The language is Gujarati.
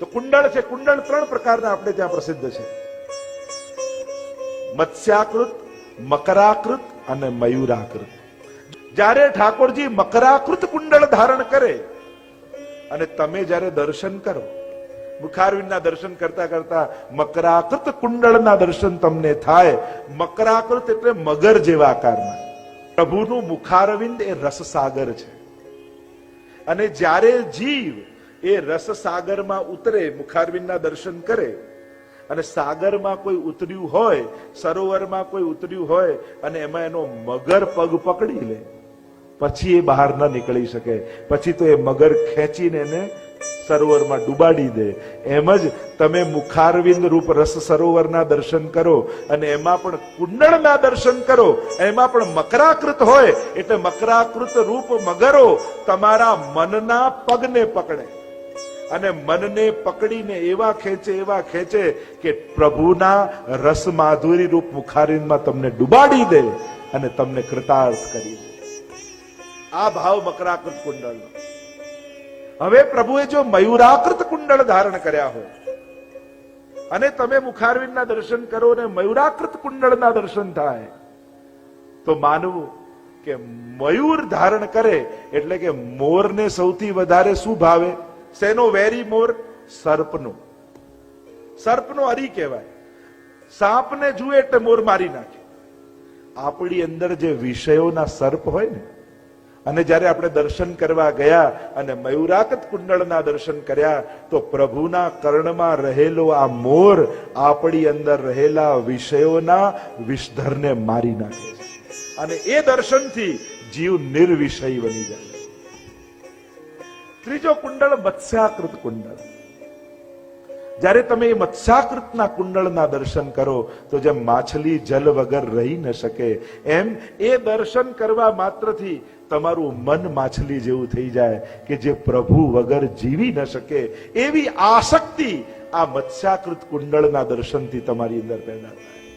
તો કુંડળ છે, કુંડળ ત્રણ પ્રકારના આપણે ત્યાં પ્રસિદ્ધ છે. મત્સ્યાકૃત, મકરાકૃત અને મયુરાકૃત. જ્યારે ઠાકોરજી મકરાકૃત કુંડળ ધારણ કરે અને તમે જ્યારે દર્શન કરો મુખારવિંદના દર્શન કરતા કરતા મકરાકૃત કુંડળના દર્શન તમને થાય, મકરાકૃત એટલે મગર જેવા આકારના પ્રભુનું મુખારવિંદ એ રસસાગર છે. અને જ્યારે જીવ એ રસ સાગરમાં ઉતરે, મુખારવિંદના દર્શન કરે. અને સાગરમાં કોઈ ઉતર્યું હોય, સરોવરમાં કોઈ ઉતર્યું હોય, અને એમાં એનો મગર પગ પકડી લે. પછી એ બહાર ન નીકળી શકે. પછી તો એ મગર ખેંચીને એને સરોવરમાં ડુબાડી દે. એમ જ તમે મુખારવિંદ રૂપ રસ સરોવરના દર્શન કરો, અને એમાં પણ કુંડળના દર્શન કરો. એમાં પણ મકરાકૃત હોય, એટલે મકરાકૃત રૂપ મગરો તમારા મનના પગને પકડે. અને મનને પકડીને એવા ખેંચે એવા ખેંચે કે પ્રભુના રસ માધુરી રૂપ મુખારીમાં તમને ડુબાડી દે અને તમને કૃતાર્થ કરી દે. આ ભાવ મકરાકૃત કુંડળનો. હવે પ્રભુએ જો મયુરાકૃત કુંડળ ધારણ કર્યા હોય, અને તમે મુખારવિંદના દર્શન કરો ને મયુરાકૃત કુંડળના દર્શન થાય, તો માનવું કે મયુર ધારણ કરે એટલે કે મોરને સૌથી વધારે શું ભાવે? શેનો વેરી મોર સર્પનો. સર્પનો હરી કહેવાય. સાપને જુએ એટલે મોર મારી નાખે. આપણી અંદર જે વિષયોના સર્પ હોય ને, અને જ્યારે આપણે દર્શન કરવા ગયા અને મયુરાકત કુંડળના દર્શન કર્યા, તો પ્રભુના કર્ણમાં રહેલો આ મોર આપણી અંદર રહેલા વિષયોના વિષધરને મારી નાખે અને એ દર્શનથી જીવ નિર્વિષય બની જાય. ત્રીજો કુંડળ મત્સ્યાકૃત કુંડળ. જ્યારે તમે એ મત્સ્યાકૃતના કુંડળના દર્શન કરો, તો જેમ માછલી જલ વગર રહી ન શકે, એમ એ દર્શન કરવા માત્રથી તમારું મન માછલી જેવું થઈ જાય કે જે પ્રભુ વગર જીવી ન શકે. એવી આસક્તિ આ મત્સ્યાકૃત કુંડળના દર્શનથી તમારી અંદર પેદા થાય.